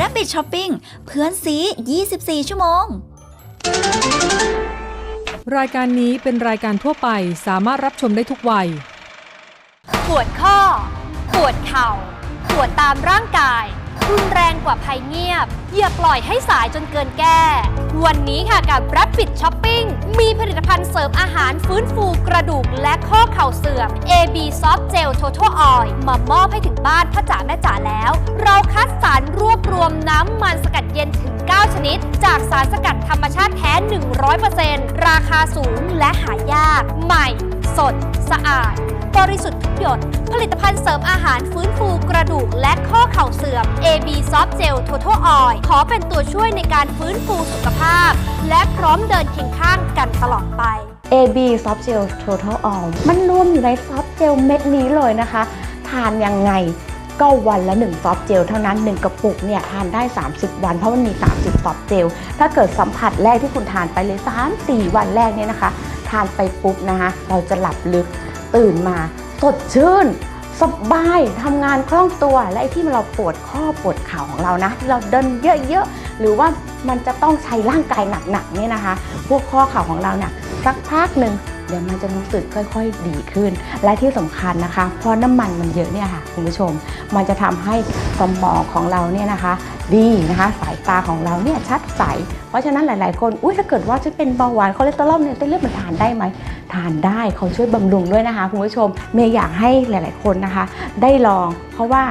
Rabbit Shopping เพื่อนซี 24 ชั่วโมง รายการนี้เป็นรายการทั่วไปสามารถรับชมได้ทุกวัย ปวดข้อ ปวดเข่า ปวดตามร่างกาย รุนแรงกว่าภัยเงียบ อย่าปล่อยให้สายจนเกินแก้ วันนี้ค่ะกับ Rapid Shopping มีผลิตภัณฑ์เสริมอาหารฟื้นฟูกระดูกและข้อเข่าเสื่อม AB Soft Gel Total Oil มามอบให้ถึงบ้านพ่อจ๋าแม่จ๋าแล้ว เราคัดสรรรวบรวมน้ำมันสกัดเย็นถึง 9 ชนิด จากสารสกัดธรรมชาติแท้ 100%ราคาสูงและหายาก ใหม่ สด สะอาด บริสุทธิ์ทุกหยด ผลิตภัณฑ์เสริมอาหารฟื้นฟูกระดูกและข้อเข่าเสื่อม AB Soft Gel Total Oil ขอเป็นตัวช่วยในการฟื้นฟูสุขภาพ และพร้อมเดินเคียงข้างกันตลอดไป AB Soft Gel Total All มันรวมอยู่ในซอฟต์เจลเม็ดนี้เลยนะคะ ทานยังไงก็วันละ1ซอฟเจลเท่านั้น 1 กระปุกเนี่ยทานได้ 30 วันเพราะมันมี 30ซอฟเจลถ้าเกิดสัมผัสแรกที่คุณทานไปเลย 3-4 วันแรกเนี่ยนะคะานไปปุ๊บนะคะ เราจะหลับลึกตื่นมาสดชื่นสบายทำงานคล่องตัวและไอ้ที่เราปวดข้อปวดเข่าของเรานะที่เราเดินเยอะๆหรือว่ามันจะต้องใช้ร่างกายหนักๆเนี่ยนะคะ พวกข้อเข่าของเราเนี่ยสักพักหนึ่ง เดี๋ยวมันจะรู้สึกค่อยๆ ดีขึ้น และที่สำคัญนะคะ เพราะน้ำมันมันเยอะเนี่ยค่ะคุณผู้ชม มันจะทำให้สมองของเราเนี่ยนะคะ ดีนะคะสายตาของเราเนี่ยชัดใส เพราะฉะนั้นหลายๆ คน อุ้ยถ้าเกิดว่าฉันเป็นเบาหวานคอเลสเตอรอลในเส้นเลือดมันทานได้ไหมทานได้เขาช่วยบำรุงด้วยนะคะคุณผู้ชม เมย์อยากให้หลาย ๆ คนนะคะ ได้ลอง เพราะว่า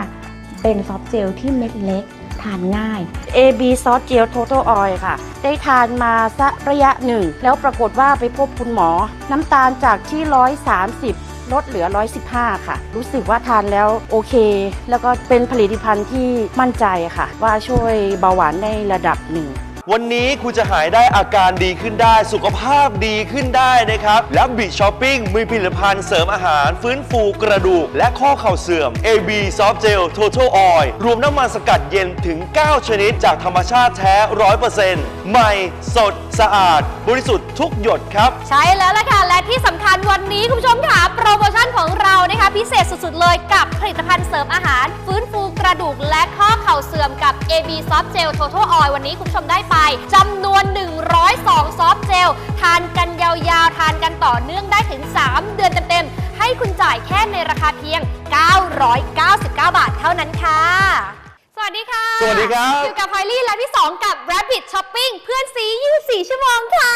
เป็นซอฟต์เจลที่เม็ดเล็ก ทานง่าย AB Soft Gel Total Oil ค่ะ ได้ทานมาสักระยะหนึ่ง แล้วปรากฏว่าไปพบคุณหมอ น้ำตาลจากที่ 130 ลดเหลือ 115 ค่ะ รู้สึกว่าทานแล้วโอเค แล้วก็เป็นผลิตภัณฑ์ที่มั่นใจค่ะ ว่าช่วยเบาหวานในระดับหนึ่ง วันนี้คุณจะหายได้อาการดีขึ้นได้ สุขภาพดีขึ้นได้นะครับ และบิช้อปปิ้งมีผลิตภัณฑ์เสริมอาหาร ฟื้นฟูกระดูก และข้อเข่าเสื่อม AB Soft Gel Total Oil รวมน้ำมันสกัดเย็นถึง 9 ชนิด จากธรรมชาติแท้ 100%ใหม่ สด สะอาด บริสุทธิ์ทุกหยดครับ ใช่แล้วล่ะค่ะ และที่สำคัญวันนี้คุณผู้ชมค่ะโปรโมชั่นของเรานะคะพิเศษสุดๆ เลยกับผลิตภัณฑ์เสริมอาหาร ฟื้นฟูกระดูกและข้อเข่าเสื่อมกับ AB Soft Gel Total Oil วันนี้คุณผู้ชมได้ไปจำนวน 102 ซอฟต์เจล ทานกันยาวๆ ทานกันต่อเนื่องได้ถึง 3 เดือนเต็มๆ ให้คุณจ่ายแค่ในราคาเพียง 999 บาทเท่านั้นค่ะ สวัสดีค่ะสวัสดีครับ อยู่กับพอยลี่และพี่2กับ Rabbit Shopping เพื่อนซี24 ชั่วโมงค่ะ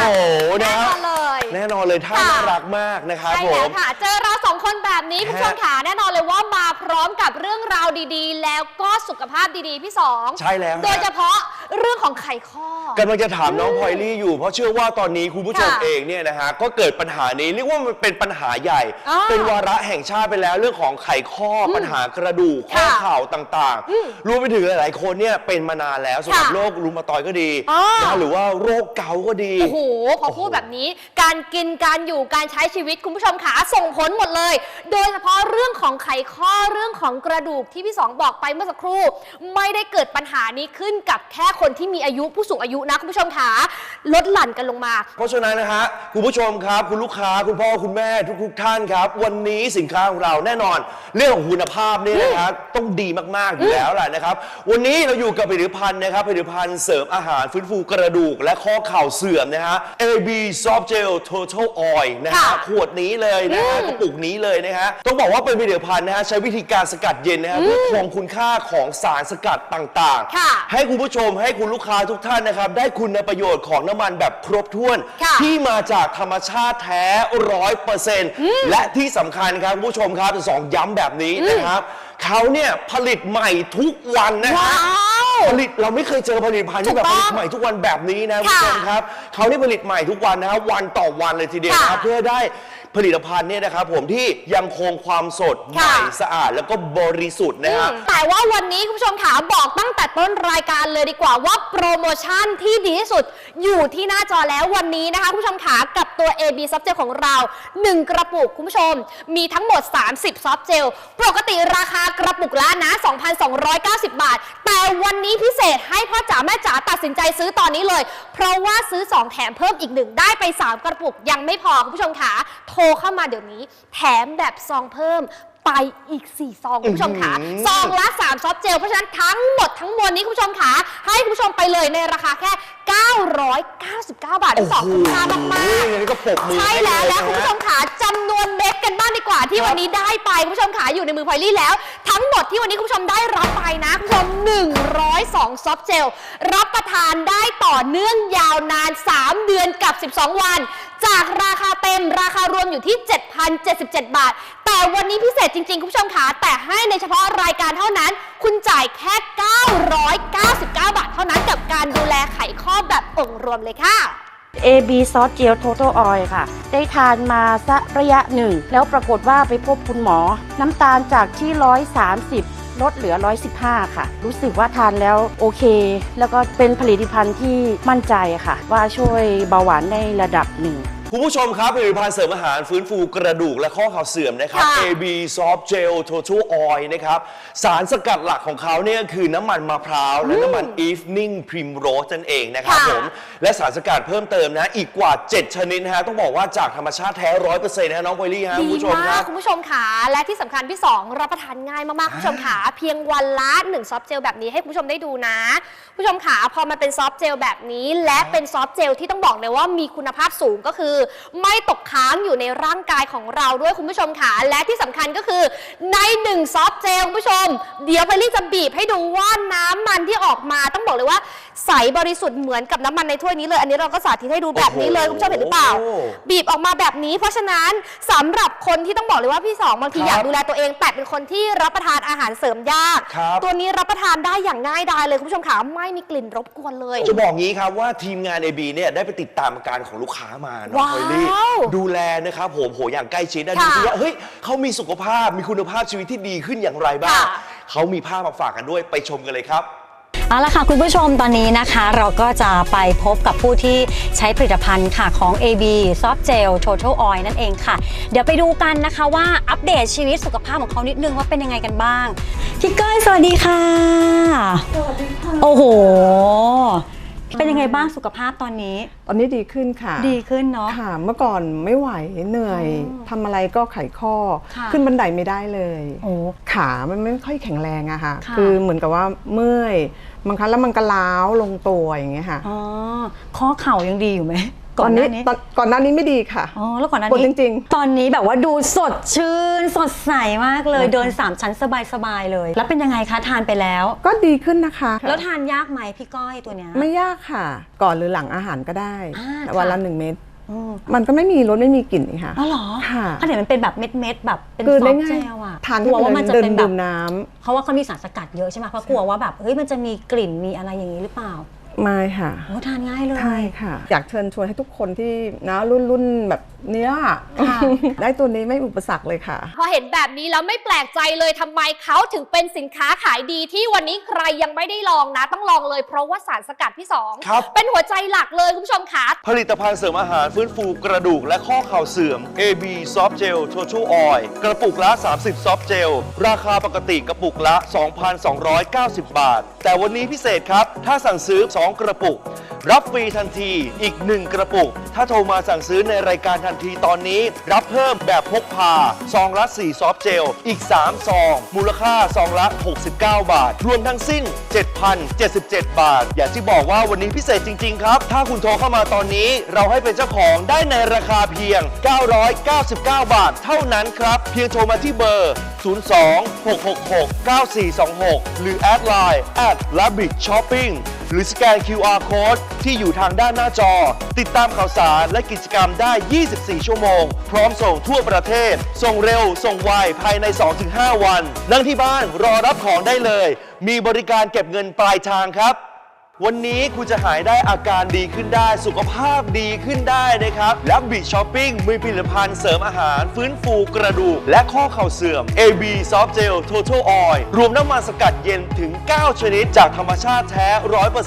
โอ้โหแน่นะนอนเลย แน่นอนเลยท่าค่ะ น่ารักมากนะครับใช่ผแล้วม ค่ะ เจอเราสองคนแบบนี้คุณผู้ชมค่ะแน่นอนเลยว่ามาพร้อมกับเรื่องราวดีๆ แล้วก็สุขภาพดีๆ พี่สองใช่แล้วฮะ โดยเฉพาะเรื่องของไขข้อ กำลังจะถามน้องพลอยลี่อยู่ เพราะเชื่อว่าตอนนี้คุณผู้ชมค่ะเองเนี่ยนะฮะก็เกิดปัญหานี้เรียกว่ามันเป็นปัญหาใหญ่อ่าเป็นวาระแห่งชาติไปแล้วเรื่องของไขข้ออปัญหากระดูกข้อค่ะเข่าต่างๆรวมไปถึงหลายๆคนเนี่ยเป็นมานานแล้วสำหรับค่ะโรครูมาตอยด์ก็ดีอ่านนะหรือว่าโรคเกาต์ก็ดี โอ้โหพอพูดแบบนี้ การกิน การอยู่ การใช้ชีวิตคุณผู้ชมขาส่งผลหมดเลย โดยเฉพาะเรื่องของไขข้อเรื่องของกระดูกที่พี่สองบอกไปเมื่อสักครู่ ไม่ได้เกิดปัญหานี้ขึ้นกับแค่คนที่มีอายุผู้สูงอายุนะคุณผู้ชมขาลดหลั่นกันลงมา เพราะฉะนั้นนะฮะคุณผู้ชมครับ คุณลูกค้าคุณพ่อคุณแม่ทุกๆท่านครับ วันนี้สินค้าของเราแน่นอน เรื่องของคุณภาพเนี่ยนะครับต้องดีมาก ๆ อยู่แล้วแหละนะครับ วันนี้เราอยู่กับผลิตภัณฑ์นะครับผลิตภัณฑ์เสริมอาหารฟื้นฟูกระดูก และข้อเข่าเสื่อมนะฮะ AB Soft Gel Total Oil นะฮะค่ะขวดนี้เลยนะฮะกระปุกนี้เลยนะฮะต้องบอกว่าเป็นผลิตภัณฑ์นะฮะใช้วิธีการสกัดเย็นนะฮะเพื่อคงคุณค่าของสารสกัดต่างๆค่ะให้คุณผู้ชมให้คุณลูกค้าทุกท่านนะครับ ได้คุณประโยชน์ของน้ำมันแบบครบถ้วน ค่ะ ที่มาจากธรรมชาติแท้ร้อยเปอร์เซ็นต์และที่สำคัญครับคุณผู้ชมครับสองย้ำแบบนี้นะครับ เขาเนี่ยผลิตใหม่ทุกวันนะฮะว้าวผลิตเราไม่เคยเจอผลิตภัณฑ์ที่แบบถูผกต้องลิตใหม่ทุกวันแบบนี้นะคุณค่ะผู้ชมครับเขานี่ผลิตใหม่ทุกวันนะครับวันต่อวันเลยทีเดียวนะครับค่ะ เพื่อได้ ผลิตภัณฑ์เนี่ยนะครับผมที่ยังคงความสดใหม่ค่ะ สะอาดแล้วก็บริสุทธิ์นะฮะแต่ว่าวันนี้คุณผู้ชมขาบอกตั้งแต่ต้นรายการเลยดีกว่าว่าโปรโมชั่นที่ดีที่สุดอยู่ที่หน้าจอแล้ววันนี้นะคะคุณผู้ชมขากับตัว AB Soft Gel ของเรา 1 กระปุกคุณผู้ชม มีทั้งหมด 30ซอฟต์เจลปกติราคากระปุกละนะ 2,290 บาท แต่วันนี้พิเศษให้พ่อจ๋าแม่จ๋าตัดสินใจซื้อตอนนี้เลย เพราะว่าซื้อ 2 แถมเพิ่มอีกหนึ่งได้ไป 3 กระปุกยังไม่พอคุณผู้ชมขาโทรเข้ามาเดี๋ยวนี้ แถมแบบซองเพิ่มไปอีก 4 ซองคุณผู้ชมค่ะอื้อหือซองละ 3 ซอฟต์เจล เพราะฉะนั้นทั้งหมดทั้งมวลนี้คุณผู้ชมค่ะให้คุณผู้ชมไปเลยในราคาแค่ 999 บาททั้งสองคุ้มค่ามากๆอย่างนี้ก็ปรบมือใช่แล้วแล้วคุณผู้ชมขาจำนวนเม็ดกันบ้างดีกว่าที่วันนี้ได้ไปคุณผู้ชมขาอยู่ในมือพลอยลี่แล้ว ทั้งหมดที่วันนี้คุณผู้ชมได้รับไปนะคุณผู้ชม102 ซอฟต์เจล รับประทานได้ต่อเนื่องยาวนาน 3 เดือนกับ 12 วัน จากราคาเต็มราคารวมอยู่ที่ 7,077 บาท แต่วันนี้พิเศษจริง ๆ คุณผู้ชมขาแต่ให้ในเฉพาะรายการเท่านั้น คุณจ่ายแค่ 999 บาท เท่านั้นกับการดูแลไขข้อแบบองค์รวมเลยค่ะ AB ซอสเจล Total Oil ค่ะ ได้ทานมาสักระยะหนึ่ง แล้วปรากฏว่าไปพบคุณหมอ น้ำตาลจากที่ 130 ลดเหลือ 115 ค่ะ รู้สึกว่าทานแล้วโอเค แล้วก็เป็นผลิตภัณฑ์ที่มั่นใจค่ะ ว่าช่วยเบาหวานในระดับหนึ่ง คุณผู้ชมครับผลิตภัณฑ์เสริมอาหารฟื้นฟูกระดูกและข้อเข่าเสื่อมนะครับ ค่ะ AB Soft Gel Total Oil นะครับ สารสกัดหลักของเขาเนี่ยคือน้ำมันมะพร้าว และน้ำมัน Evening Primrose นั่นเองนะครับค่ะผม และสารสกัดเพิ่มเติมนะ อีกกว่า 7 ชนิดนะฮะ ต้องบอกว่าจากธรรมชาติแท้ร้อยเปอร์เซ็นต์นะน้องไวลี่ฮะคุณดีผู้ชมคมารักบคุณผู้ชมค่ะและที่สำคัญพี่สองรับประทานง่ายมากๆคุณผู้ชมค่ะเพียงวันละ1ซอฟต์เจลแบบนี้ให้คุณผู้ชมได้ดูนะคุณผู้ชมค่ะพอมันเป็นซอฟต์เจลแบบนี้ และเป็นซอฟต์เจลที่ต้องบอกเลยว่ามีคุณภาพสูงก็คือไม่ตกค้างอยู่ในร่างกายของเราด้วยคุณผู้ชมค่ะ และที่สำคัญก็คือ ใน1ซอฟต์เจลคุณผู้ชม เดี๋ยวไปรี่จะบีบให้ดูว่าน้ำมันที่ออกมาต้องบอกเลยว่าใสบริสุทธิ์เหมือนกับน้ำมันในถ้วยนี้เลย อันนี้เราก็สาธิตให้ดูแบบนี้เลยคุณผู้ชมเห็นหรือเปล่าโอ้บีบออกมาแบบนี้ เพราะฉะนั้นสำหรับคนที่ต้องบอกเลยว่าพี่สองบางทีครับอยากดูแลตัวเองแต่เป็นคนที่รับประทานอาหารเสริมยากครับตัวนี้รับประทานได้อย่างง่ายดายเลยคุณผู้ชมขาไม่มีกลิ่นรบกวนเลย จะบอกงี้ครับว่าทีมงาน AB เนี่ยได้ไปติดตามอาการของลูกค้ามาน้องว้าวไวลี่ดูแลนะครับผมโหอย่างใกล้ชิดนะดูค่ะสิว่าเฮ้ยเขามีสุขภาพมีคุณภาพชีวิตที่ดีขึ้นอย่างไรบ้างค่ะเขามีภาพมาฝากกันด้วยไปชมกันเลยครับเอาละค่ะคุณผู้ชมตอนนี้นะคะ เราก็จะไปพบกับผู้ที่ใช้ผลิตภัณฑ์ค่ะของ AB Soft Gel Total Oil นั่นเองค่ะ เดี๋ยวไปดูกันนะคะว่าอัปเดตชีวิตสุขภาพของเขานิดนึงว่าเป็นยังไงกันบ้าง พี่เก้ยสวัสดีค่ะ สวัสดีค่ะ โอ้โห เป็นยังไงบ้างสุขภาพตอนนี้ ตอนนี้ดีขึ้นค่ะ ดีขึ้นเนาะ ค่ะ เมื่อก่อนไม่ไหวเหนื่อยอ๋อทำอะไรก็ไขข้อ ค่ะ ขึ้นบันไดไม่ได้เลย โอ้ ขามันไม่ค่อยแข็งแรงอะค่ะ ค่ะ คือเหมือนกับว่าเมื่อยบางครั้งแล้วมันก็ล้าวลงตัวอย่างเงี้ยค่ะ อ๋อข้อเข่ายังดีอยู่ไหม ตอนนี้หาตอนก่อนหน้านี้ไม่ดีค่ะอ๋อแล้วก่อนหน้าปวดนี้จริงตอนนี้แบบว่าดูสดชื่น สดใสมากเลยนะคะเดิน 3 ชั้นสบายๆเลย แล้วเป็นยังไงคะทานไปแล้ว ก็ดีขึ้นนะคะ แล้วทานยากไหมพี่ก้อยตัวเนี้ยไม่ยากค่ะ ก่อนหรือหลังอาหารก็ได้อ่าวันค่ะละหนึ่งเม็ดอืมมันก็ไม่มีรสไม่มีกลิ่นนี่ค่ะอ๋อเหรอค่ะถ้าเดี๋ยวมันเป็นแบบเม็ดๆแบบเป็นคืซออได้ฟต์ง่าเจยลอะทานกลัวว่ามันจะเดิเป็นแบดื่บมน้เพราะว่าเขามีสารสกัดเยอะใช่ไหมเพราะกลัวว่าแบบเฮ้ยมันจะมีกลิ่นมีอะไรอย่างนี้หรือเปล่าำ ไม่ค่ะ โอ้ทานง่ายเลย ใช่ค่ะ อยากเชิญชวนให้ทุกคนที่นะรุ่นรุ่นแบบเนี้ยค่ะ ได้ตัวนี้ไม่อุปสรรคเลยค่ะ พอเห็นแบบนี้แล้วไม่แปลกใจเลยทำไมเขาถึงเป็นสินค้าขายดีที่วันนี้ใครยังไม่ได้ลองนะ ต้องลองเลยเพราะว่าสารสกัดพี่สองครับ เป็นหัวใจหลักเลยคุณผู้ชมค่ะ ผลิตภัณฑ์เสริมอาหารฟื้นฟูกระดูกและข้อเข่าเสื่อม AB Soft Gel Total Oil กระปุกละ 30 Soft Gel ราคาปกติกระปุกละ 2,290 บาท แต่วันนี้พิเศษครับ ถ้าสั่งซื้อ2 กระปุก รับฟรีทันทีอีก 1 กระปุก ถ้าโทรมาสั่งซื้อในรายการทันทีตอนนี้ รับเพิ่มแบบพกพาซองละ4ซอฟเจล อีก 3 ซอง มูลค่าซองละ 69 บาท รวมทั้งสิ้น 7,077 บาท อย่าที่บอกว่าวันนี้พิเศษจริง ๆ ครับ ถ้าคุณโทรเข้ามาตอนนี้เราให้เป็นเจ้าของได้ในราคาเพียง 999 บาท เท่านั้นครับ เพียงโทรมาที่เบอร์ 02-666-9426 หรือแอดไลน์ at rabbit shopping หรือสแกน QR code ที่อยู่ทางด้านหน้าจอ ติดตามข่าวสารและกิจกรรมได้ 24 ชั่วโมง พร้อมส่งทั่วประเทศ ส่งเร็ว ส่งไว ภายใน 2-5 วัน นั่งที่บ้านรอรับของได้เลย มีบริการเก็บเงินปลายทางครับ วันนี้คุณจะหายได้อาการดีขึ้นได้ สุขภาพดีขึ้นได้นะครับ และบิช้อปปิ้งมีผลิตภัณฑ์เสริมอาหาร ฟื้นฟูกระดูก และข้อเข่าเสื่อม AB Soft Gel Total Oil รวมน้ำมันสกัดเย็นถึง 9 ชนิด จากธรรมชาติแท้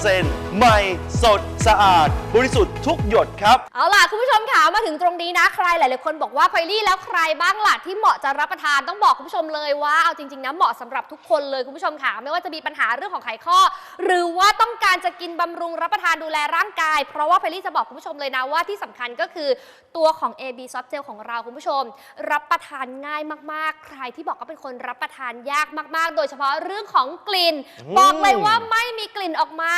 100%ใหม่ สด สะอาด บริสุทธิ์ทุกหยดครับ เอาล่ะ คุณผู้ชมค่ะมาถึงตรงนี้นะใครหลาย ๆ คนบอกว่าไพลี่แล้วใครบ้างล่ะที่เหมาะจะรับประทานต้องบอกคุณผู้ชมเลยว่าเอาจริง ๆนะเหมาะสำหรับทุกคนเลยคุณผู้ชมค่ะไม่ว่าจะมีปัญหาเรื่องของไขข้อ หรือว่าต้องการจะกินบำรุงรับประทานดูแลร่างกาย เพราะว่าเพลลี่จะบอกคุณผู้ชมเลยนะว่าที่สำคัญก็คือ ตัวของ AB Soft Gel ของเราคุณผู้ชม รับประทานง่ายมากๆ ใครที่บอกว่าเป็นคนรับประทานยากมากๆ โดยเฉพาะเรื่องของกลิ่น อืมบอกเลยว่าไม่มีกลิ่นออกมา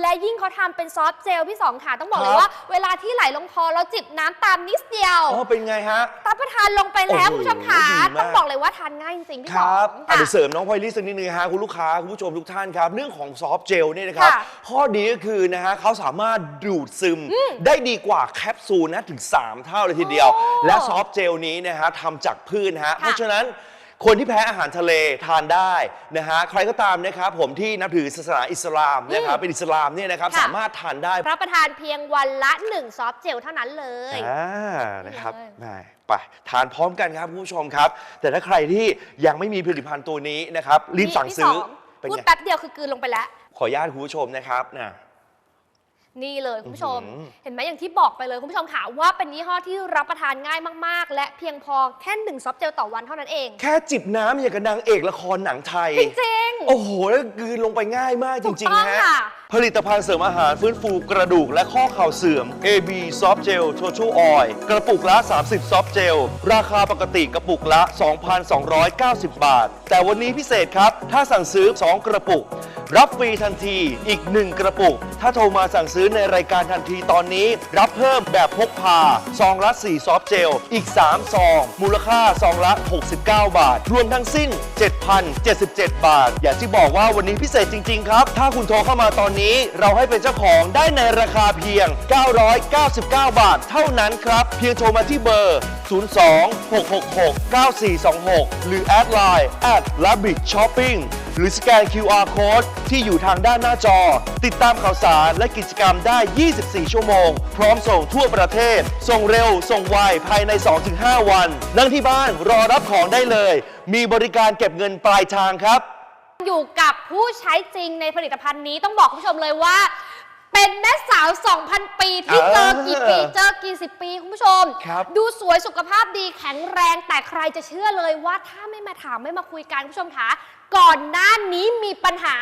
และยิ่งเขาทำเป็นซอฟต์เจลพี่สองค่ะต้องบอกเลคยรับว่า เวลาที่ไหลลงคอแล้วจิบน้ำตามนิดเดียว อ๋อเป็นไงฮะ รับประทานลงไปแล้วโอ้โหคุณผู้ชมค่ะดีมาก ต้องบอกเลยว่าทานง่ายจริงๆพี่คสอรับงอะค่ะ เดี๋ยวเสริมน้องพลอยลี่สักนิดนึงนะฮะคุณลูกค้าคุณผู้ชมทุกท่านครับ เรื่องของซอฟต์เจลเนี่ยนะครับ ค่ะข้อดีก็คือนะฮะเขาสามารถดูดซึมได้ดีกว่าแคปซูลนะถึง 3เท่าเลยทีเดียวโอ้และซอฟต์เจลนี้นะฮะทำจากพืชนะฮะค่ะเพราะฉะนั้นคนที่แพ้อาหารทะเลทานได้นะฮะใครก็ตามนะครับผมที่นับถือศาสนาอิสลามนะครับเป็นอิสลามเนี่ยนะครับค่ะ สามารถทานได้รับประทานเพียงวันละ 1 ซอฟต์เจลเท่านั้นเลย อ่านะครับเลยได้ไปทานพร้อมกันครับคุณผู้ชมครับ แต่ถ้าใครที่ยังไม่มีผลิตภัณฑ์ตัวนี้นะครับรีบสั่งพี่ซื้อสเป็นพูดไง แป๊บเดียวคือกลืนลงไปแล้ว ขออนุญาตคุณผู้ชมนะครับนะ นี่เลยคุณผู้ชม อื้อหือ เห็นไหมอย่างที่บอกไปเลยคุณผู้ชมค่ะว่าเป็นยี่ห้อที่รับประทานง่ายมากๆ และเพียงพอแค่หนึ่งซอฟต์เจลต่อวันเท่านั้นเอง แค่จิบน้ำอย่างกับนางเอกละครหนังไทย จริง โอ้โห แล้วกลืนลงไปง่ายมากจถูกริงต้องๆ ฮะ ค่ะ ผลิตภัณฑ์เสริมอาหารฟื้นฟูกระดูกและข้อเข่าเสื่อม AB Soft Gel Total Oil กระปุกละ 30 Soft Gel ราคาปกติกระปุกละ 2,290 บาท แต่วันนี้พิเศษครับ ถ้าสั่งซื้อ 2 กระปุก รับฟรีทันทีอีก 1 กระปุก ถ้าโทรมาสั่งซื้อในรายการทันทีตอนนี้ รับเพิ่มแบบพกพาซองละ4ซอฟต์เจล อีก 3 ซอง มูลค่าซองละ 69 บาท รวมทั้งสิ้น 7,077 บาท อย่างที่บอกว่าวันนี้พิเศษจริง ๆ ครับ ถ้าคุณโทรเข้ามาตอนนี้ เราให้เป็นเจ้าของได้ในราคาเพียง 999 บาท เท่านั้นครับ เพียงโทรมาที่เบอร์ 02-666-9426 หรือแอดไลน์ at rabbit shopping หรือสแกน QR code ที่อยู่ทางด้านหน้าจอ ติดตามข่าวสารและกิจกรรมได้ 24 ชั่วโมง พร้อมส่งทั่วประเทศ ส่งเร็ว ส่งไวภายใน 2-5 วัน นั่งที่บ้านรอรับของได้เลย มีบริการเก็บเงินปลายทางครับ อยู่กับผู้ใช้จริงในผลิตภัณฑ์นี้ต้องบอกคุณผู้ชมเลยว่า เป็นแม่สาว 2,000 ปีที่เจอกี่ปี เจอกี่สิบปีคุณผู้ชม ครับดูสวยสุขภาพดีแข็งแรงแต่ใครจะเชื่อเลยว่าถ้าไม่มาถามไม่มาคุยกันคุณผู้ชมคะก่อนหน้านี้มีปัญหา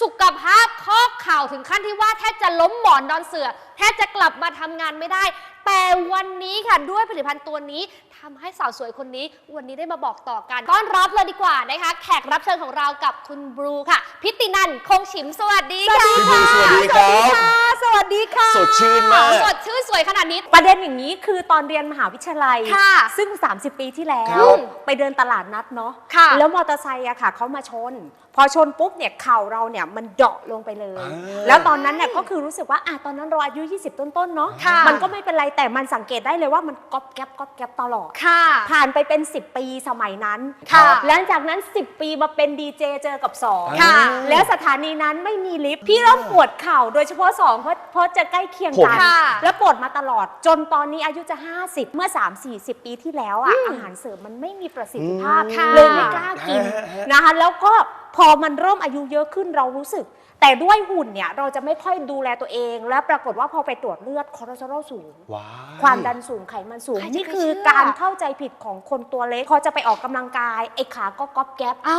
สุขภาพข้อเข่าถึงขั้นที่ว่าแทบจะล้มหมอนนอนเสือแทบจะกลับมาทำงานไม่ได้ แต่วันนี้ค่ะด้วยผลิตภัณฑ์ตัวนี้ทำให้สาวสวยคนนี้ วันนี้ได้มาบอกต่อกันต้อนรับเลยดีกว่านะคะ แขกรับเชิญของเรากับคุณบลูค่ะ พิตินันคงฉิมสวัสดีค่ะพี่บลูสวัสดีครับสวัสดีค่ะ สดชื่นมากสดชื่นสวยขนาดนี้ ประเด็นอย่างนี้คือตอนเรียนมหาวิทยาลัยค่ะซึ่ง 30 ปีที่แล้ครัวบไปเดินตลาดนัดเนาะค่ะแล้วมอเตอร์ไซค์อะค่ะเขามาชน พอชนปุ๊บเนี่ยเข่าเราเนี่ยมันเดาะลงไปเลยอ่าแล้วตอนนั้นเนี่ยก็คือรู้สึกว่าอะตอนนั้นเราอายุ 20 ต้นๆเนาะค่ะมันก็ไม่เป็นไรแต่มันสังเกตได้เลยว่ามันก๊อบแก๊บก๊อบแก๊บตลอดค่ะผ่านไปเป็น 10 ปีสมัยนั้นค่ะหลังจากนั้น 10 ปีมาเป็นดีเจเจอกับสองค่ะแล้วสถานีนั้นไม่มีลิฟต์พี่เริ่มปวดเข่าโดยเฉพาะ2เพราะเพราะจะใกล้เคียงผมกันค่ะแล้วปวดมาตลอดจนตอนนี้อายุจะ 50 เมื่อ 3 4 0 ปีที่แล้วอะอาหารเสริมมันไม่มีประสิทธิภาพอืมค่ะเลยไม่กล้ากินฮะฮะนะคะแล้วก็ พอมันเริ่มอายุเยอะขึ้นเรารู้สึก แต่ด้วยหุ่นเนี่ยเราจะไม่ค่อยดูแลตัวเอง แล้วปรากฏว่าพอไปตรวจเลือดคอเลสเตอรอลสูง ว้าวความดันสูงไขมันสูง ใครจะนี่คือไปเชื่อ การเข้าใจผิดของคนตัวเล็กพอจะไปออกกำลังกายไอ้ขาก็ก๊อบแก๊บ อ๋อ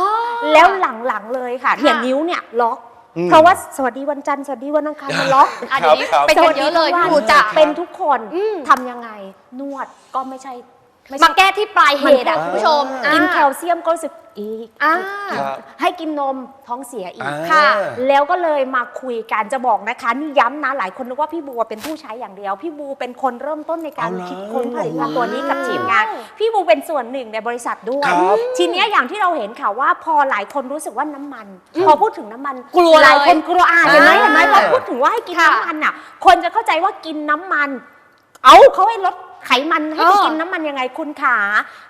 แล้วหลังๆเลยค่ะเนี่ยนิ้วเนี่ยล็อก อืมเพราะว่าสวัสดีวันจันทร์สวัสดีวันอังคารมันล็อกอะเดี๋ยวนี้ครับ เป็นกันเยอะเลยสวัสดูดีจ้ะทุกวันเป็นทุกคนอืมทำยังไงนวดก็ไม่ใช่ ไม่มาใช่แก้ที่ปลายเหตุอะมันคุณผู้ชมกินอ่าแคลเซียมก็รู้สึกอีกอ่า ครับให้กินนมท้องเสียอีกอ่า ค่ะ แล้วก็เลยมาคุยกันจะบอกนะคะนี่ย้ำนะหลายคนนึกว่าพี่บัวเป็นผู้ใช้อย่างเดียว พี่บูเป็นคนเริ่มต้นในการเอาเหรอคิดค้นผลิตภัณฑ์ตัวนี้กับทีมงาน พี่บูเป็นส่วนหนึ่งในบริษัทด้วย ครับทีเนี้ยอย่างที่เราเห็นค่ะว่าพอหลายคนรู้สึกว่าน้ำมัน พอพูดถึงน้ำมันกลัวเลย หลายคนกลัวอะเห็นไหมอ่าเห็นไหมพอพูดถึงว่าให้กินค่ะน้ำมันอะ คนจะเข้าใจว่ากินน้ำมัน เอาเขาให้ลด ไขมันให้ไปเออกินน้ำมันยังไงคุณขา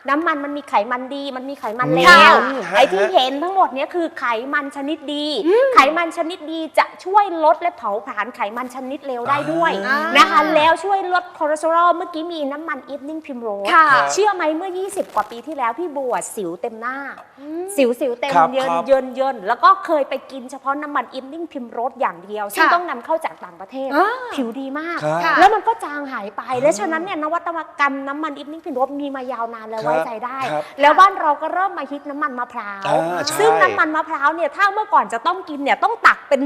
น้ำมันมันมีไขมันดี มันมีไขมันเลค่ะวฮะไอ้ที่เห็นทั้งหมดเนี้ยคือไขมันชนิดดี ไขมันชนิดดีจะช่วยลดและเผาผลาญไขมันชนิดเลวได้ด้วยอ่านนะคะแล้วช่วยลดคอเลสเตอรอลเมื่อกี้มีน้ำมันอีฟนิ่งพิมโรสค่ะเชื่อไหมเมื่อ 20 กว่าปีที่แล้วพี่บัวสิวเต็มหน้า สิวสิวเต็มครับเยินครับเยินเยินแล้วก็เคยไปกินเฉพาะน้ำมันอิมนิ่งพิมโรสอย่างเดียวซึ่งค่ะต้องนำเข้าจากต่างประเทศอ่าผิวดีมากครับค่ะแล้วมันก็จางหายไปและฉะนั้นเนี่ยนวัตตกรรมน้ำมันอิฟนิ่งพินรบมีมายาวนานแล้วครับไว้ใจได้ ครับแล้วบ้านเราก็เริ่มมาฮิตน้ำมันมะพร้าว อ่าใช่ ซึ่งน้ำมันมะพร้าวเนี่ยถ้าเมื่อก่อนจะต้องกินเนี่ยต้องตักเป็น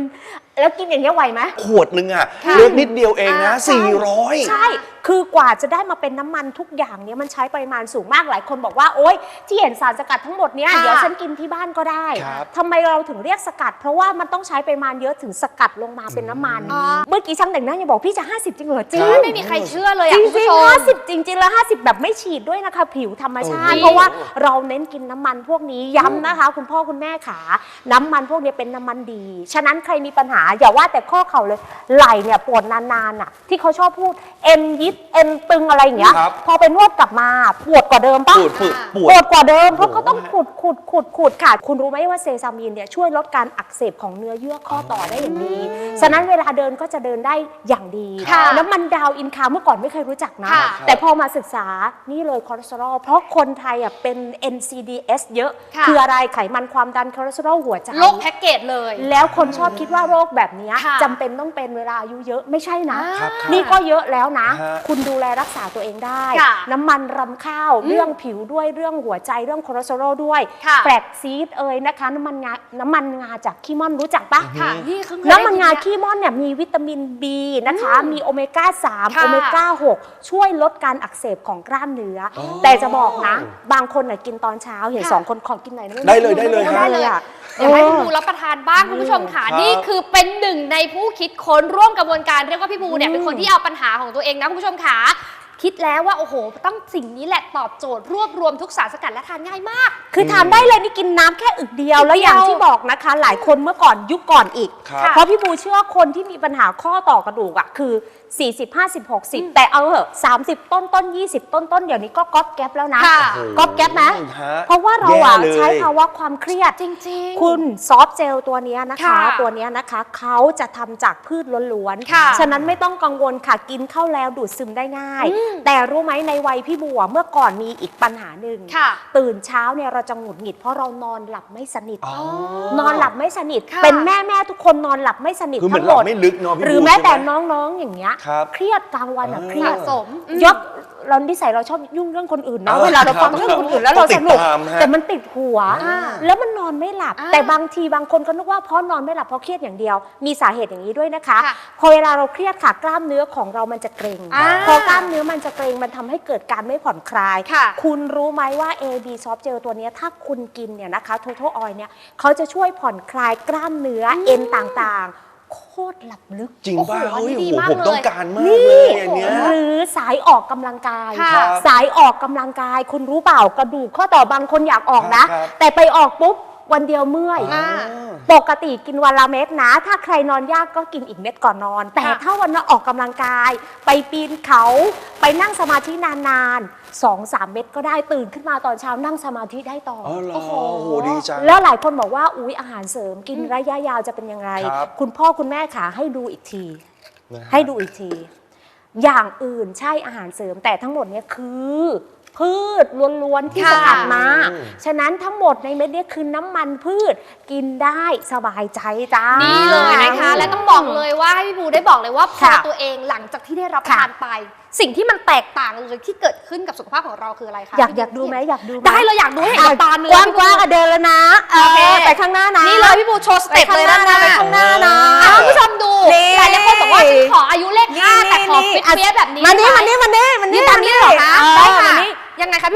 แล้วกินอย่างเงี้ยไหวไหม ขวดหนึงอะค่ะเล็กนิดเดียวเองนะ อ่าใช่ 400 ใช่ คือกว่าจะได้มาเป็นน้ำมันทุกอย่างเนี่ยมันใช้ปริมาณสูงมากหลายคนบอกว่าโอ๊ยที่เห็นสารสกัดทั้งหมดเนี่ยค่ะ เดี๋ยวฉันกินที่บ้านก็ได้ครับทำไมเราถึงเรียกสกัด เพราะว่ามันต้องใช้ปริมาณเยอะถึงสกัดลงมาเป็นน้ำมัน อ๋อเมื่อกี้ช่างแต่งหน้ายังบอกพี่จะ 50 จริงเหรอจริง ไม่มีใครเชื่อเลยจอะริคุณงผู้จริชงมห้าสิบจริงๆแล้ว50แบบไม่ฉีดด้วยนะคะ ผิวธรรมชาติ โอ้โหเพราะว่าเราเน้นกินน้ำมันพวกนี้ย้ำนะคะ คุณพ่อคุณแม่ขาน้ำมันพวกนี้เป็นน้ำมันดี ฉะนั้นใครมีปัญหาอย่าว่าแต่ข้อเข่าเลยไหล่เนี่ยปวดนานๆอะที่เขาชอบพูดเอ็นยิดเอ็นตึงอะไรอย่างเงี้ย ครับ พอไปนวดกลับมาปวดกว่าเดิมปะ ปวดปวดปวปดวดกว่าเดิมเพราะโอ้โหเขาต้องขุดขุดขุดขุดค่ะ คุณรู้ไหมว่าเซซามีนเนี่ยช่วยลดการอักเสบของเนื้อเยื่อข้อต่อได้อย่างดี ฉะนั้นเวลาเดินก็จะเดินได้อย่างดี ค่ะน้ำมันดาวอินคาเมื่อก่อนไม่เคยรู้จักนะ ค่ะ แต่พอมาศึกษานี่เลยคอเลสเตอรอล เพราะคนไทยอะเป็น NCDs เยอะค่ะคืออะไรไขมันความดันคอเลสเตอรอลหัวใจ โลกแพ็กเกจเลย แล้วคนชอบคิดว่าโรคแบบเนี้ยค่ะจำเป็นต้องเป็นเวลาอายุเยอะไม่ใช่นะครับครับนี่ก็เยอะแล้วนะ ฮะคุณดูแลรักษาตัวเองได้ ค่ะน้ำมันรำข้าว เรื่องผิวด้วยเรื่องหัวใจเรื่องคอเลสเตอรอลด้วยค่ะแฟลกซีดเอ่ยนะคะ น้ำมันงาน้ำมันงาจากขี้ม่อนรู้จักปะค่ะนี่คือเคยน้ำมันงาได้ยิขี้ม่อนเนี่ยมีวิตามิน B นะคะ มีโอเมก้า 3 ค่ะโอเมก้า 6 ช่วยลดการอักเสบของกล้ามเนื้อออแต่จะบอกนะ บางคนน่ะกินตอนเช้าเห็นค่ะ สองคนขอกินหน่อยนะม่ได้เลยได้เลยม่ได้เลยอะเดี๋ยวให้พี่บูรับประทานบ้างคุณผู้ชมค่ะครับ นี่คือเป็นหนึ่งในผู้คิดค้นร่วมกระบวนการเรียกว่าพี่บูเนี่ยอืมเป็นคนที่เอาปัญหาของตัวเองนะคุณผู้ชมค่ะคิดแล้วว่าโอ้โห ต้องสิ่งนี้แหละตอบโจทย์ รวบรวมทุกสารสกัดและทานง่ายมาก คือทานได้เลยนี่กินน้ำแค่อึกเดียว แล้วอย่างที่บอกนะคะ หลายคนเมื่อก่อนยุคก่อนอีก ครับ เพราะพี่บูเชื่อว่าคนที่มีปัญหาข้อต่อกระดูกอะคือ 40 50 60 แต่เอาเหอะ30 ต้นต้น 20 ต้นต้นเดี๋ยวนี้ก็ก๊อปแก๊ปแล้วนะค่ะ ก๊อปแก๊ปนะฮะเพราะว่าเราอะแย่เลย ใช้ภาวะความเครียด จริงๆคุณซอฟต์เจลตัวเนี้ยนะคะ ค่ะตัวเนี้ยนะคะเขาจะทำจากพืชล้วนค่ะฉะนั้นไม่ต้องกังวลค่ะกินเข้าแล้วดูดซึมได้ง่าย อืม แต่รู้ไหมในวัยพี่บัวเมื่อก่อนมีอีกปัญหาหนึ่ง ค่ะ ตื่นเช้าเนี่ยเราจะหงุดหงิดเพราะเรานอนหลับไม่สนิท อ๋อ นอนหลับไม่สนิท ค่ะเป็นแม่แม่ทุกคนนอนหลับไม่สนิทคือเหมืทั้อนงหมดหลับไม่ลึกเนาะพี่หรือบูแม้แต่ใช่ไหน้องๆอย่างเงี้ยครับเครียดกลางวันอะอ่าเครียดสะสมอืม ยกเรานิสัยเราชอบยุ่งเรื่องคนอื่นเนาะอ่าเวลาเราฟังครับเรื่องคนอื่นแล้วเราต้องติสดนุกตามฮะแต่มันติดหัว อ่าแล้วมันนอนไม่หลับ อ่าแต่บางทีบางคนก็นึกว่าเพราะนอนไม่หลับเพราะเครียดอย่างเดียว มีสาเหตุอย่างนี้ด้วยนะคะ ค่ะพอเวลาเราเครียดค่ะกล้ามเนื้อของเรามันจะเกร็งอ่าพอกล้ามเนื้อมันจะเกร็งมันทำให้เกิดการไม่ผ่อนคลายค่ะคุณรู้ไหมว่า AB Soft Gel ตัวเนี้ยถ้าคุณกินเนี่ยนะคะ Total Oil เนี่ยเขาจะช่วยผ่อนคลายกล้ามเนื้ออเอ็นต่างๆ โคตรหลับลึกจริงป่ะโอ้โหเฮ้ยดีโอ้โหมากผมเลยต้องการมากเลยอันเนี้ย หรือสายออกกำลังกายค่ะสายออกกำลังกายคุณรู้เปล่า กระดูกข้อต่อบางคนอยากออกนะ ครับแต่ไปออกปุ๊บ วันเดียวเมื่อย อ่า ปกติกินวันละเม็ดนะ ถ้าใครนอนยากก็กินอีกเม็ดก่อนนอน แต่ค่ะ ถ้าวันนั้นออกกำลังกาย ไปปีนเขา ไปนั่งสมาธินานๆสองสามเม็ดก็ได้ตื่นขึ้นมาตอนเช้านั่งสมาธิได้ต่อ อ๋อเหรอโอ้โหโอ้โหดีจัง แล้วหลายคนบอกว่าอุ๊ยอาหารเสริมกินระยะยาวจะเป็นยังไงครับคุณพ่อคุณแม่ขาให้ดูอีกที นะฮะ ให้ดูอีกที อย่างอื่นใช่อาหารเสริมแต่ทั้งหมดเนี่ยคือ พืชล้วนๆที่ค่ะสกัดมาอืมฉะนั้นทั้งหมดในเม็ดเนี่ยคือน้ำมันพืชกินได้สบายใจจ้านี่นี่เลยนะคะ และต้องบอกเลยว่าให้พี่บูได้บอกเลยว่าพอค่ะตัวเองหลังจากที่ได้รับค่ะ ทานไป สิ่งที่มันแตกต่างเลยที่เกิดขึ้นกับสุขภาพของเราคืออะไรคะอยากพี่อยากดูไหมอยากดูหมได้เลยอยากดูให้เห็นกับตาเนื้กอว้างกว้างๆอะเดินแล้วนะโอเค ไปข้างหน้านะ นี่เลยพี่บูโชว์สเต็ปเลยนะไปข้างหน้านะอะคุณผู้ชมดูนี่ หลายๆคนบอกว่าฉันขออายุเลขห้าแต่ขอฟิตเปี้ยแบบนี้มานี่ได้มาไหนี่มานี่มานี่นี่ตาม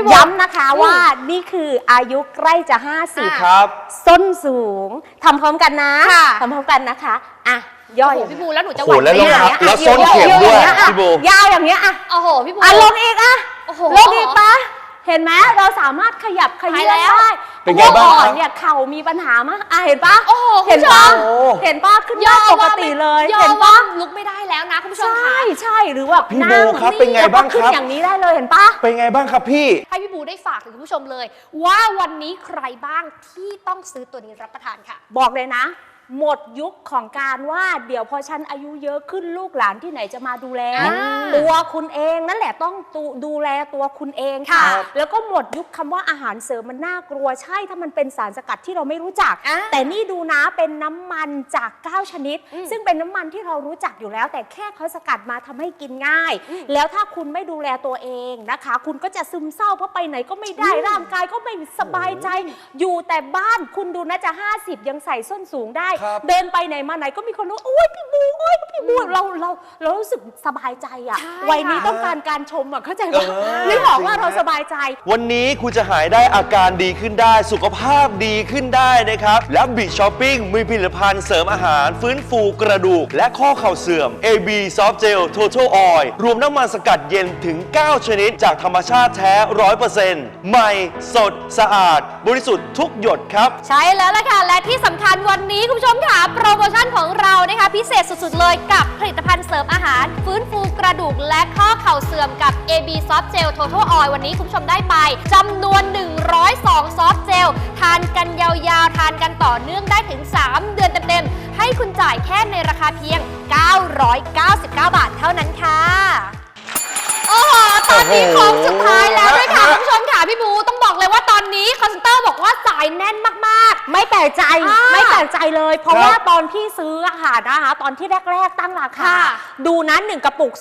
ยังไงคะพี่บูย้ำนะคะว่านี่คืออายุใกล้จะ 50 ครับ ส้นสูงทำพร้อมกันนะค่ะ ทำพร้อมกันนะคะ อะ ย่อยโอ้โหพี่บูแล้วหนูจะโอ้ไหวโหแล้วไหมรองอะเท้าแล้วส้นเข็มด้วยอะพี่โบ ยาวอย่างเงี้ยอะโอ้โหพี่บู อะลงอีกอะโอ้โห ลงอีกปะ เห็นไหมเราสามารถขยับขยื่นไปแล้วได้เป็นไงบ้างพระว่ก่อนครับเนี่ยเข่ามีปัญหามะอะเห็นปะโอ้โหคุณเห็นผู้ชปะม โอ้ เห็นปะขึ้นย่มาอปกว่าติไม่เลยย่อเห็นว่าปะลุกไม่ได้แล้วนะคุณผู้ชมใช่ค่ะใช่หรือแบบพี่โบนั่งครับนี่เป็นไงบ้างแล้วก็ขึ้ครับนอย่างนี้ได้เลยเห็นปะ เป็นไงบ้างครับพี่ ให้พี่บูได้ฝากถึงคุณผู้ชมเลย ว่าวันนี้ใครบ้างที่ต้องซื้อตัวนี้รับประทานค่ะ บอกเลยนะ หมดยุคของการว่าเดี๋ยวพอฉันอายุเยอะขึ้นลูกหลานที่ไหนจะมาดูแล อ่าตัวคุณเองนั่นแหละต้องดูดูแลตัวคุณเองค่ะ ครับ แล้วก็หมดยุคคำว่าอาหารเสริมมันน่ากลัวใช่ถ้ามันเป็นสารสกัดที่เราไม่รู้จัก อ่า แต่นี่ดูนะเป็นน้ำมันจาก 9 ชนิด อืมซึ่งเป็นน้ำมันที่เรารู้จักอยู่แล้ว แต่แค่เขาสกัดมาทำให้กินง่ายแล้วถ้าคุณไม่ดูแลตัวเองนะคะ คุณก็จะซึมเศร้าเพราะไปไหนก็ไม่ได้ร่างกายก็ไม่สบายใจ อยู่แต่บ้านคุณดูนะจะ 50 ยังใส่ส้นสูงได้ครับ เดินไปไหนมาไหนก็มีคนรู้โอ้ยพี่บูโอ้ยพี่บูเราเราเรารู้สึกสบายใจอะใช่วัยนี้ค่ะต้องการการชมอะเข้าใจปะเออ นึกออกว่าจริงเรานะสบายใจ วันนี้คุณจะหายได้อาการดีขึ้นได้ สุขภาพดีขึ้นได้นะครับ และบิช้อปปิ้งมีผลิตภัณฑ์เสริมอาหาร ฟื้นฟูกระดูก และข้อเข่าเสื่อม AB Soft Gel Total Oil รวมน้ำมันสกัดเย็นถึง 9 ชนิด จากธรรมชาติแท้ 100%ใหม่ สด สะอาด บริสุทธิ์ทุกหยดครับ ใช่แล้วล่ะค่ะ และที่สำคัญวันนี้คุณผู้ชมชมค่ะโปรโมชั่นของเรานะคะพิเศษสุดๆเลยกับผลิตภัณฑ์เสริมอาหาร ฟื้นฟูกระดูกและข้อเข่าเสื่อมกับ AB Soft Gel Total Oil วันนี้คุณผู้ชมได้ไปจำนวน 102 ซอฟต์เจลทานกันยาวๆ ทานกันต่อเนื่องได้ถึง 3 เดือนเต็มๆ ให้คุณจ่ายแค่ในราคาเพียง 999 บาทเท่านั้นค่ะ โอ้โห อนนี้โค้งสุดท้ายแล้วด้วยค่ะคุณผู้ชมค่ะพี่บูต้องบอกเลยว่าตอนนี้คอนเซนเตอร์บอกว่าสายแน่นมาก ไม่แปลกใจอ่าไม่แปลกใจเลย เพราะครับว่าตอนที่ซื้ออะค่ะนะคะ ตอนที่แรก ๆ ตั้งราคา ค่ะดูนะหนึ่งกระปุก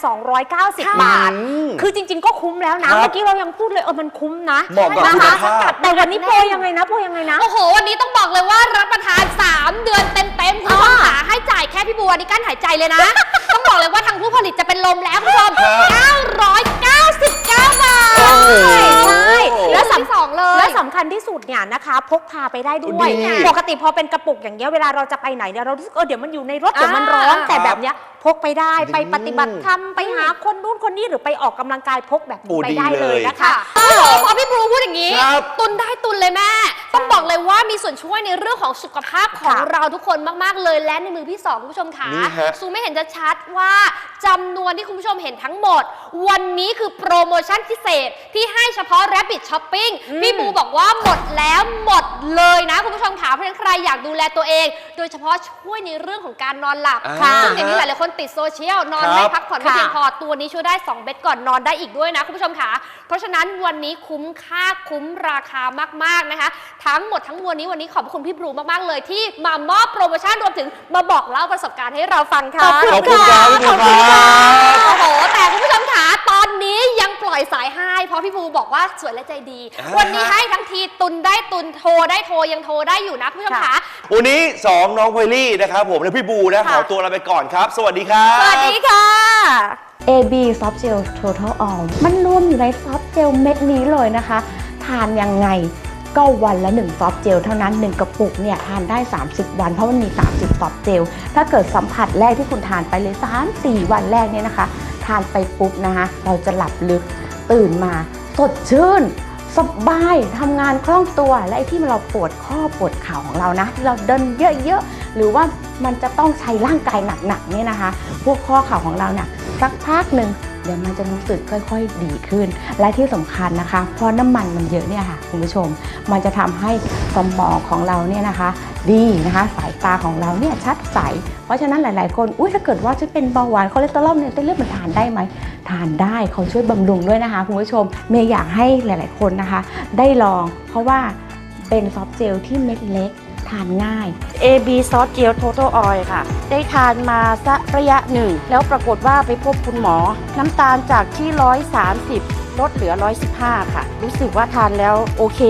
2,290 บาท อืมคือจริง ๆ ก็คุ้มแล้วนะ ครับเมื่อกี้เรายังพูดเลยเออมันคุ้มนะเหมาะกับนะคุณคะภาพ แต่วันนี้โปรยังไงนะโปรยังไงนะ โอ้โห วันนี้ต้องบอกเลยว่ารับประทาน 3 เดือนเต็มๆคุณผู้ชมขาให้จ่ายแค่พี่บัวนี่กั้นหายใจเลยนะ ต้องบอกเลยว่าทางผู้ผลิตจะเป็นลมแล้วคุณผู้ชม999บาท โอ้โห และสำคัญที่สุดเนี่ยนะคะพกพาไปได้ด้วย ดีปกติพอเป็นกระปุกอย่างเงี้ยเวลาเราจะไปไหนเนี่ยเรารู้สึกเออเดี๋ยวมันอยู่ในรถเดี๋ยวมันร้อนอ่า แต่แบบเนี้ยพกไปได้ไปดีปฏิบัติธรรมไปหาคนนู้นคนนี้หรือไปออกกำลังกายพกแบบโอ้นี้ไปดีได้เลยเลย นะคะโอ้โหพอพี่บรูพูดอย่างนี้ ครับ ตุนได้ตุนเลยแม่ ต้องบอกเลยว่ามีส่วนช่วยในเรื่องของสุขภาพของค่ะ เราทุกคนมากๆเลยและในมือพี่สองคุณผู้ชมขานี่ฮะ ซูไม่เห็นจะชัดว่าจำนวนที่คุณผู้ชมเห็นทั้งหมด วันนี้คือโปรโมชั่นพิเศษที่ให้เฉพาะ Rabbit Shopping พี่บูบอกว่าหมดแล้วหมดเลยนะคุณผู้ชมขาเพราะฉะนั้นใครอยากดูแลตัวเอง โดยเฉพาะช่วยในเรื่องของการนอนหลับอ่าซึ่งอย่างนี้หลายๆคนติดโซเชียลนอนครับไม่พักผ่อนไม่เพียงค่ะพอตัวนี้ช่วยได้ 2 เบ็ดก่อนนอนได้อีกด้วยนะคุณผู้ชมค่ะเพราะฉะนั้นวันนี้คุ้มค่าคุ้มราคามาก ๆนะคะ ทั้งหมดทั้งมวลนี้วันนี้ขอบคุณพี่บรูมากๆเลยที่มามอบโปรโมชั่นรวมถึงมาบอกเล่าประสบการณ์ให้เราฟังค่ะขอบคุณครับพี่บูครับโอ้โหแต่คุณผู้ชมค่ะตอนนี้ยังปล่อย สายให้เพราะพี่บูบอกว่าสวยและใจดี อ่า วันนี้ให้ทั้งทีตุนได้ตุนโทรได้โทรยังโทรได้อยู่นะคุณผู้ชมค่ะ วันนี้ 2 น้องไพลี่นะครับผมและพี่บูนะขค่ะอตัวลาไปก่อนครับ สวัสดีครับ สวัสดีค่ะ AB Soft Gel Total All มันรวมอยู่ในซอฟต์เจลเม็ดนี้เลยนะคะ ทานยังไงก็วันละ1ซอฟต์เจลเท่านั้น 1 กระปุกเนี่ยทานได้ 30 วัน เพราะมันมี 30ซอฟต์เจล ถ้าเกิดสัมผัสแรกที่คุณทานไปเลย 3-4 วันแรกเนี่ยนะคะ ทานไปปุ๊บนะคะ เราจะหลับลึก ตื่นมาสดชื่น สบายทำงานคล่องตัวและไอ้ที่เราปวดข้อปวดเข่าของเรานะที่เราเดินเยอะๆหรือว่ามันจะต้องใช้ร่างกายหนักๆเนี่ยนะคะ พวกข้อเข่าของเราเนี่ยสักพักหนึ่ง เดี๋ยวมันจะรู้สึกค่อยๆ ดีขึ้น และที่สำคัญนะคะ เพราะน้ำมันมันเยอะเนี่ยค่ะคุณผู้ชม มันจะทำให้สมองของเราเนี่ยนะคะ ดีนะคะสายตาของเราเนี่ยชัดใส เพราะฉะนั้นหลายๆ คน อุ้ยถ้าเกิดว่าจะเป็นเบาหวานคอเลสเตอรอลเนี่ยเส้นเลือดมันทานได้ไหมทานได้เขาช่วยบำรุงด้วยนะคะคุณผู้ชม เมย์อยากให้หลาย ๆ คนนะคะ ได้ลอง เพราะว่าเป็นซอฟต์เจลที่เม็ดเล็ก ทานง่าย AB Soft Gel Total Oil ค่ะ ได้ทานมาสักระยะหนึ่ง แล้วปรากฏว่าไปพบคุณหมอ น้ำตาลจากที่ 130 ลดเหลือ 115 ค่ะ รู้สึกว่าทานแล้วโอเค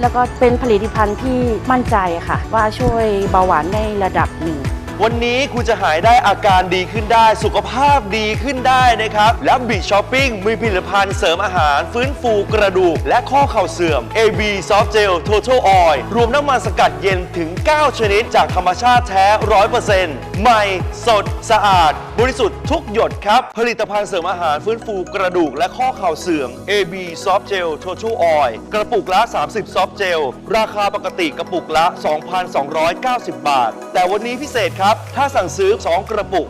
แล้วก็เป็นผลิตภัณฑ์ที่มั่นใจค่ะ ว่าช่วยเบาหวานในระดับหนึ่ง วันนี้คุณจะหายได้อาการดีขึ้นได้ สุขภาพดีขึ้นได้นะครับ และบิช้อปปิ้งมีผลิตภัณฑ์เสริมอาหาร ฟื้นฟูกระดูก และข้อเข่าเสื่อม AB Soft Gel Total Oil รวมน้ำมันสกัดเย็นถึง 9 ชนิด จากธรรมชาติแท้ 100%ใหม่ สด สะอาด บริสุทธิ์ทุกหยดครับ ผลิตภัณฑ์เสริมอาหารฟื้นฟูกระดูก และข้อเข่าเสื่อม AB Soft Gel Total Oil กระปุกละ 30ซอฟต์เจลราคาปกติกระปุกละ 2,290 บาท แต่วันนี้พิเศษครับถ้าสั่งซื้อ 2 กระปุก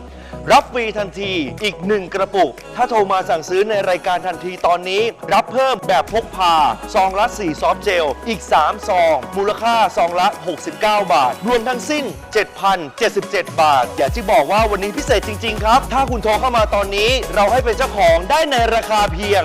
รับฟรีทันทีอีก 1 กระปุก ถ้าโทรมาสั่งซื้อในรายการทันทีตอนนี้ รับเพิ่มแบบพกพาซองละ 4 ซอฟเจล อีก 3 ซอง มูลค่าซองละ 69 บาท รวมทั้งสิ้น 7,077 บาท อยากที่บอกว่าวันนี้พิเศษจริง ๆ ครับ ถ้าคุณโทรเข้ามาตอนนี้ เราให้เป็นเจ้าของได้ในราคาเพียง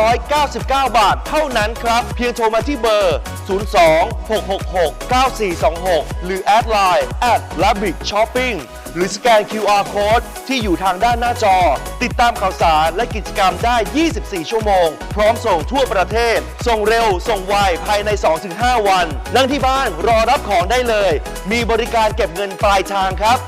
999 บาท เท่านั้นครับ เพียงโทรมาที่เบอร์ 02-666-9426 หรือแอดไลน์ at rabbit shopping หรือสแกน QR code ที่อยู่ทางด้านหน้าจอ ติดตามข่าวสารและกิจกรรมได้ 24 ชั่วโมง พร้อมส่งทั่วประเทศ ส่งเร็ว ส่งไว ภายใน 2-5 วัน นั่งที่บ้านรอรับของได้เลย มีบริการเก็บเงินปลายทางครับ